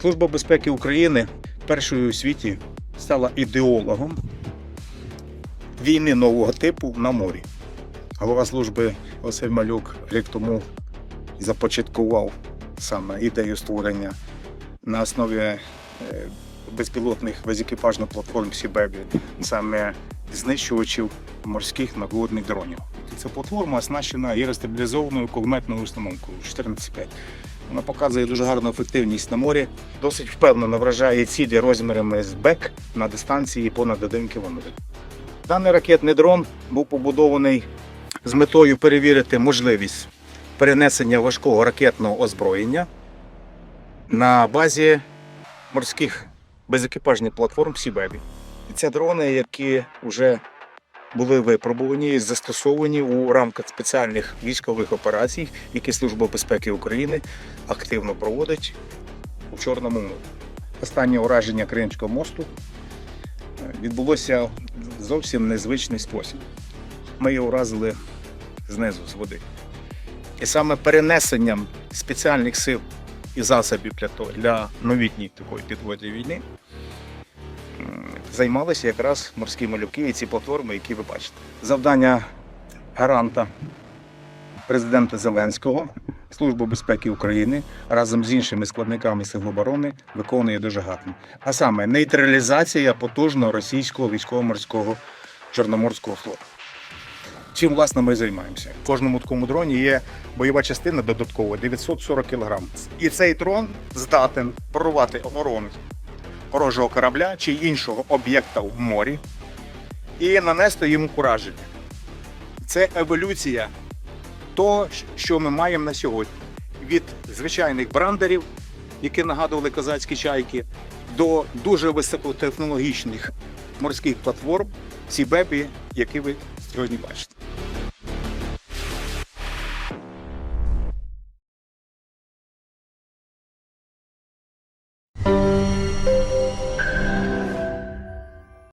Служба безпеки України першою у світі стала ідеологом війни нового типу на морі. Голова служби Василь Малюк рік тому започаткував саме ідею створення на основі е, безпілотних безекіпажних платформ Сібебі, саме знищувачів морських надводних дронів. Ця платформа оснащена аеростабілізованою кулеметною установкою 14.5. Вона показує дуже гарну ефективність на морі, досить впевнено вражає цілі розмірами з БЕК на дистанції понад 1 км. Даний ракетний дрон був побудований з метою перевірити можливість перенесення важкого ракетного озброєння на базі морських безекіпажних платформ Сібебі. Це дрони, які вже були випробувані і застосовані у рамках спеціальних військових операцій, які Служба безпеки України активно проводить у Чорному морі. Останнє ураження Кримського мосту е, відбулося зовсім незвичний спосіб. Ми його уразили знизу з води. І саме перенесенням спеціальних сил і засобів для, новітньої такої підводної війни займалися якраз морські малюки і ці платформи, які ви бачите. Завдання гаранта президента Зеленського, Служби безпеки України разом з іншими складниками Сил оборони виконує дуже гарно. А саме нейтралізація потужного російського військово-морського чорноморського флоту. Чим власне ми займаємося? В кожному такому дроні є бойова частина додаткова 940 кг. І цей дрон здатен прорвати оборону ворожого корабля чи іншого об'єкта в морі і нанести йому ураження. Це еволюція того, що ми маємо на сьогодні. Від звичайних брандерів, які нагадували козацькі чайки, до дуже високотехнологічних морських платформ Сібебі, які ви сьогодні бачите.